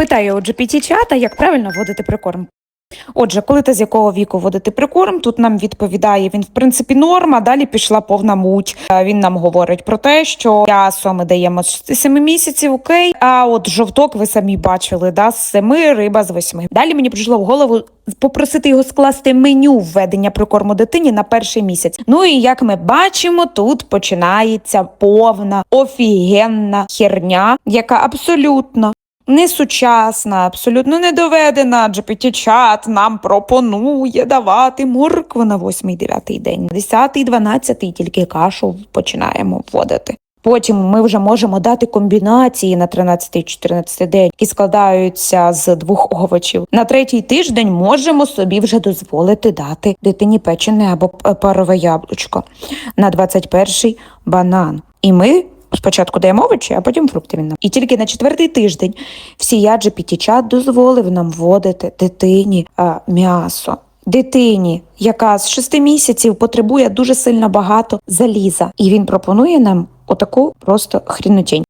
Питаю у GPT-чата, як правильно вводити прикорм. Отже, коли та з якого віку вводити прикорм, тут нам відповідає він, в принципі, норма. Далі пішла повна муть. Е, Він нам говорить про те, що м'ясо ми даємо з 7 місяців, окей. А от жовток ви самі бачили, да, з 7, риба з 8. Далі мені прийшло в голову попросити його скласти меню введення прикорму дитині на перший місяць. Ну і як ми бачимо, тут починається повна офігенна херня, яка абсолютно несучасна, абсолютно недоведена. GPT-чат нам пропонує давати моркву на 8-9 день, 10-12 тільки кашу починаємо вводити. Потім ми вже можемо дати комбінації на 13-14 день, які складаються з двох овочів. На третій тиждень можемо собі вже дозволити дати дитині печене або парове яблучко. На 21-й банан. І ми спочатку даємо овочі, а потім фрукти він нам. І тільки на четвертий тиждень всія GPT-чат дозволив нам вводити дитині а, м'ясо. Дитині, яка з 6 місяців потребує дуже сильно багато заліза, і він пропонує нам отаку просто хрінотінь.